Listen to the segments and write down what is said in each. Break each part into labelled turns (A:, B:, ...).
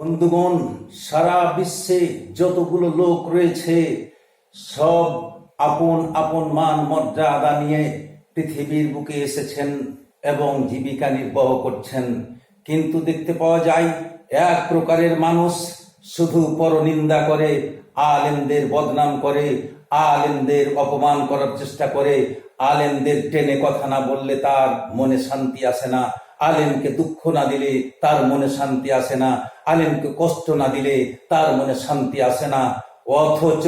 A: বন্ধুগণ, সারা বিশ্বে যতগুলো লোক রয়েছে, সব আপন আপন মান মর্যাদা নিয়ে পৃথিবীর বুকে এসেছেন এবং জীবিকা নির্বাহ করছেন। কিন্তু দেখতে পাওয়া যায়, এক প্রকারের মানুষ শুধু পরনিন্দা করে, আলেমদের বদনাম করে, আলেমদের অপমান করার চেষ্টা করে, আলেমদের টেনে কথা না বললে তার মনে শান্তি আসে না। আলেমকে দুঃখ না দিলে তার মনে শান্তি আসে না। আলেমকে কষ্ট না দিলে তার মনে শান্তি আসে না। অথচ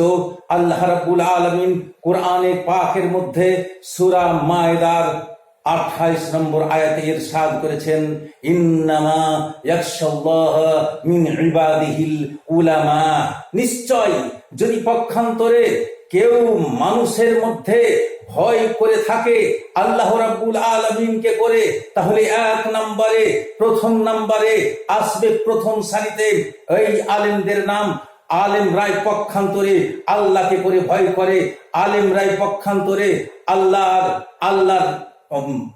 A: আল্লাহ রাব্বুল আলমিন কোরআনে পাকের মধ্যে সূরা মায়দার আঠাইশ নম্বর আয়াতে ইরশাদ করেছেন, ইন্নামা মিন ইবাদিহিল উলামা। নিশ্চয় যদি পক্ষান্তরে কেউ মানুষের মধ্যে ভয় করে থাকে আল্লাহ রাব্বুল আলমিনকে করে, তাহলে এক নাম্বারে, প্রথম নাম্বারে আসবে প্রথম সারিতে এই আলেমদের নাম। আলেম রায় পক্ষান্তরে আল্লাহকে করে ভয় করে, আলেম রায় পক্ষান্তরে আল্লাহর আল্লাহর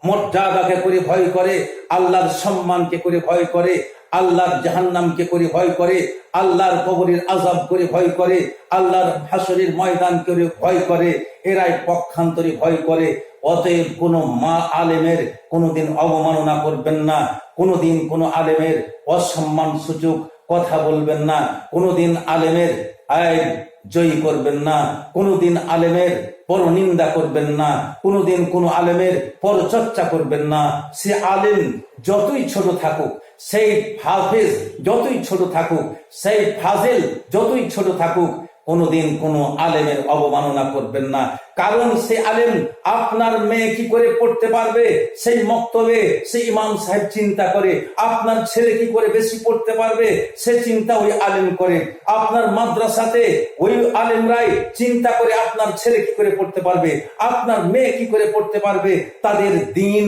A: মর্যাদাকে করে ভয় করে, আল্লাহর সম্মানকে করে ভয় করে, আল্লাহর জাহান্নামকে করে ভয় করে, আল্লাহর কবরের আজাব করে ভয় করে, আল্লাহর হাসরের ময়দান করে ভয় করে, এরাই পক্ষান্তরে ভয় করে। অতএব কোনো মা আলেমের কোনোদিন অবমাননা করবেন না, কোনোদিন কোনো আলেমের অসম্মান সূচক কথা বলবেন না। কোনোদিন আলেমের আয় জয়ী করবেন না। কোনোদিন আলেমের পর নিন্দা করবেন না। কোনোদিন কোনো আলেমের পরচর্চা করবেন না। সে আলেম যতই ছোট থাকুক, সেই হাফেজ যতই ছোট থাকুক, সেই ফাজেল যতই ছোট থাকুক কোনোদিন কোনো আলেমের অবমাননা করবেন না। কারণ সে আলেম আপনার মেয়ে কি করে পড়তে পারবে? সেই মক্তবে সেই ইমাম সাহেব চিন্তা করে, আপনার ছেলে কি করে বেশি পড়তে পারবে? সে চিন্তা ওই আলেম করে। আপনার মাদ্রাসাতে ওই আলেমরাই চিন্তা করে আপনার ছেলে কি করে পড়তে পারবে? আপনার মেয়ে কি করে পড়তে পারবে? তাদের দিন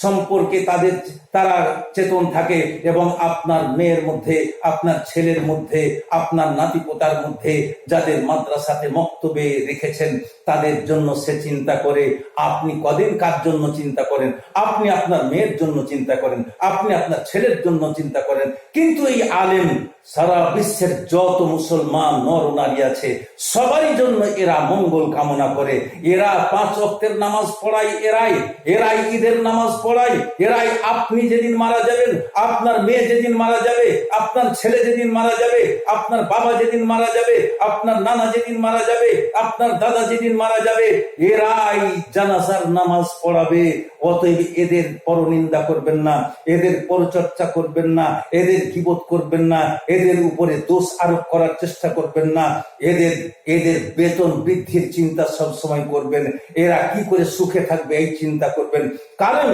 A: সম্পর্কে তাদের, তারা চেতন থাকে এবং আপনার মেয়ের মধ্যে, আপনার ছেলের মধ্যে, আপনার নাতিপোতার মধ্যে যাদের মাদ্রাসাতে মক্তবে রেখেছেন তাদের জন্য সে চিন্তা করে, আপনি কদিন কার জন্য চিন্তা করেন? আপনি আপনার মেয়ের জন্য চিন্তা করেন, আপনি আপনার ছেলের জন্য চিন্তা করেন। কিন্তু এই আলেম সারা বিশ্বের যত মুসলমান, নর নারী আছে, সবারই জন্য এরা মঙ্গল কামনা করে। এরা পাঁচ অক্টের নামাজ পড়ায়, এরাই এরাই ঈদের নামাজ পড়ায়, এরাই আপনি যেদিন মারা যাবেন, আপনার মেয়ে যেদিন মারা যাবে, আপনার ছেলে যেদিন মারা যাবে, আপনার বাবা যেদিন মারা যাবে, আপনার নানা যেদিন মারা যাবে, আপনার দাদা যেদিন মারা যাবে, এরাই জানাজার নামাজ পড়াবে। অতএব এদের পরনিন্দা করবেন না, এদের পরচর্চা করবেন না, এদের কিবোধ করবেন না, এদের উপরে দোষ আরোপ করার চেষ্টা করবেন না। এদের এদের বেতন বৃদ্ধির চিন্তা সবসময় করবেন। এরা কি করে সুখে থাকবে এই চিন্তা করবেন। কারণ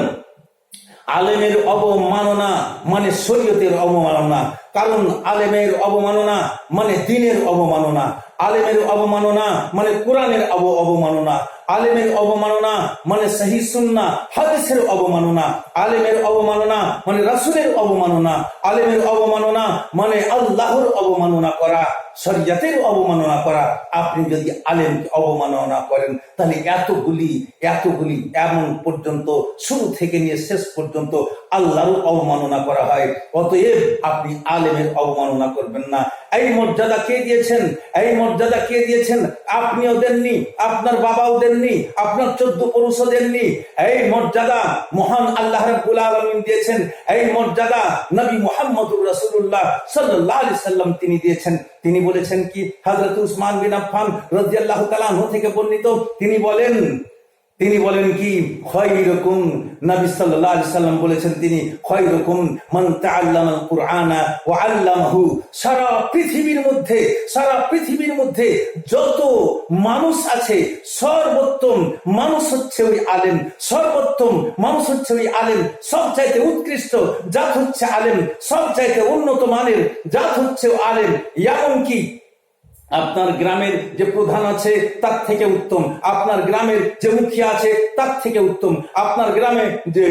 A: আলেমের অবমাননা মানে শরীয়তের অবমাননা। কারণ আলেমের অবমাননা মানে দিনের অবমাননা। আলেমের অবমাননা মানে কোরআনের অব অবমাননা। আলেমের অবমাননা মানে সহি সুন্না হাদিসের অবমাননা। আলেমের অবমাননা মানে রাসুলের অবমাননা। আলেমের অবমাননা মানে আল্লাহর অবমাননা করা। শরিয়াতের অবমাননা করা, আপনি যদি আলেমকে অবমাননা করেন, তাহলে এতগুলি এতগুলি এমন পর্যন্ত, শুরু থেকে নিয়ে শেষ পর্যন্ত আল্লাহর অবমাননা করা হয়। অতএব আপনি আলেমের অবমাননা করবেন না। এই মর্যাদা কে দিয়েছেন? এই মর্যাদা কে দিয়েছেন? আপনিও দেননি, আপনার বাবাও দেননি, আপনার চোদ্দ পুরুষও দেননি। এই মর্যাদা মহান আল্লাহ রাব্বুল আলামিন দিয়েছেন। এই মর্যাদা নবী মুহাম্মদুর রাসূলুল্লাহ সাল্লাল্লাহু আলাইহি সাল্লাম তিনি দিয়েছেন। তিনি বলেছেন কি হাজরত উসমান বিন আফফান রাদিয়াল্লাহু তাআলা আনহু থেকে বর্ণিত তিনি বলেন তিনি বলেন কি, খয়রুকুম, নবী সাল্লাল্লাহু আলাইহি সাল্লাম বলেছেন তিনি, খয়রুকুম মান তাআল্লামাল কুরআনা ওয়া আল্লামাহু। সারা পৃথিবীর মধ্যে, সারা পৃথিবীর মধ্যে যত মানুষ আছে, সর্বোত্তম মানুষ হচ্ছে ওই আলেম। সর্বোত্তম মানুষ হচ্ছে ওই আলেম। সব চাইতে উৎকৃষ্ট জাত হচ্ছে আলেম। সব চাইতে উন্নত মানের জাত হচ্ছে আলেম। এমনকি আপনার গ্রামের যে প্রধান আছে, তার থেকে উত্তম। আপনার গ্রামের যে মুখিয়া আছে, তার থেকে উত্তম। আপনার গ্রামে যে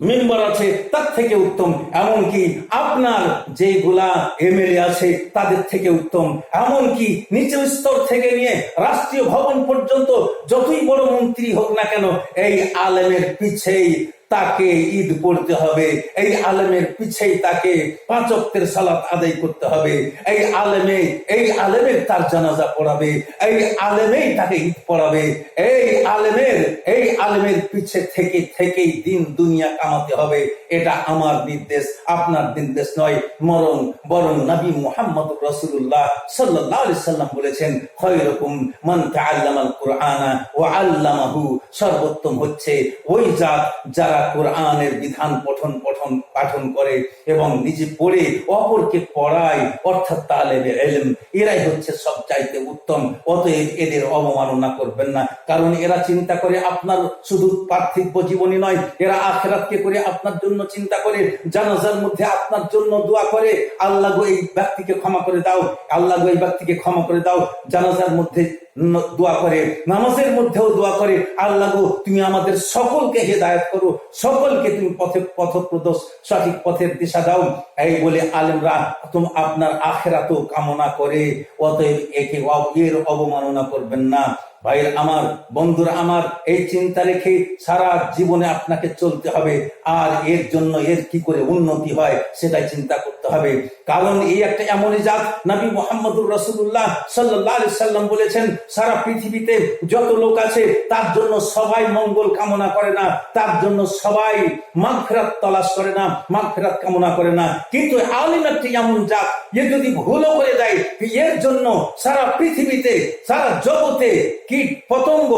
A: মেম্বার আছে, তার থেকে উত্তম। এমনকি আপনার যেগুলা এমএলএ আছে, তাদের থেকে উত্তম। এমনকি নিচের স্তর থেকে নিয়ে রাষ্ট্রীয় ভবন পর্যন্ত যতই বড় মন্ত্রী হোক না কেন, এই আলেমের পিছেই তাকে ঈদ পড়তে হবে। এই আলেমের পিছেই তাকে পাঁচ অক্টের সালাত আদায় করতে হবে। এই আলেমে, এই আলেমের তার জানাজা পড়াবে। এই আলেমেই তাকে ঈদ পড়াবে। এই আলেমের এই আলেমের পিছে থেকে থেকেই দিন দুনিয়া কামাতে হবে। এটা আমার নির্দেশ, আপনার নির্দেশ নয়। মরং বরং নবী মোহাম্মদ রসুল্লাহ সাল্লাহ সাল্লাম বলেছেন খয়রকুম মান তাআল্লামাল কুরআনা ওয়া আল্লামাহু। সর্বোত্তম হচ্ছে ওই জাত যারা কোরআনের বিধান পঠন পঠন, পাঠন করে এবং নিজে পড়ে অপরকে পড়ায়, অর্থাৎ তালেবে এলেম। এরাই হচ্ছে সব চাইতে উত্তম। অতএব এদের অবমাননা করবেন না। কারণ এরা চিন্তা করে আপনার শুধু পার্থিব জীবনী নয়, এরা আখেরাতকে করে আপনার জন্য চিন্তা করে, জানাজার মধ্যে আপনার জন্য দোয়া করে। আল্লাহ এই ব্যক্তিকে ক্ষমা করে দাও। আল্লাহ এই ব্যক্তিকে ক্ষমা করে দাও। জানাজার মধ্যে দোয়া করে, নামাজের মধ্যেও দোয়া করে। আল্লাহ তুমি আমাদের সকলকে হেদায়ত করো। সকলকে তুমি পথে পথ প্রদোষ সঠিক পথের দিশা দাও। এই বলে আলেমরা তুম আপনার আখেরাতও কামনা করে। অতএব একে এর অবমাননা করবেন না। ভাইয়ের আমার, বন্ধুরা আমার, এই চিন্তা রেখে সারা জীবনে আপনাকে চলতে হবে। আর এর জন্য এর কি করে উন্নতি হয়, সেটাই চিন্তা করতে হবে। কারণ এই একটা এমনই জাত নবী মোহাম্মদুর রসুল্লাহ সাল্লাহ সাল্লাম বলেছেন, সারা পৃথিবীতে যত লোক আছে, তার জন্য সবাই মঙ্গল কামনা করে না, তার জন্য সবাই মাগফেরাত তলাশ করে না, মাগফেরাত কামনা করে না। কিন্তু আলিম একটি এমন জাত, এ যদি ভুলও করে দেয় এর জন্য সারা পৃথিবীতে, সারা জগতে কীট, পতঙ্গ,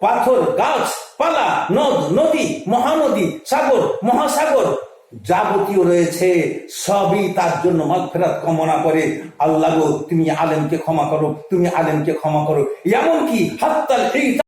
A: পাথর, গাছ, পালা, নদ, নদী, মহানদী, সাগর, মহাসাগর যাবতীয় রয়েছে, সবই তার জন্য মাগফেরাত কামনা করে। আল্লাহ তুমি আলেমকে ক্ষমা করো, তুমি আলেমকে ক্ষমা করো। এমনকি হাত্তাল এই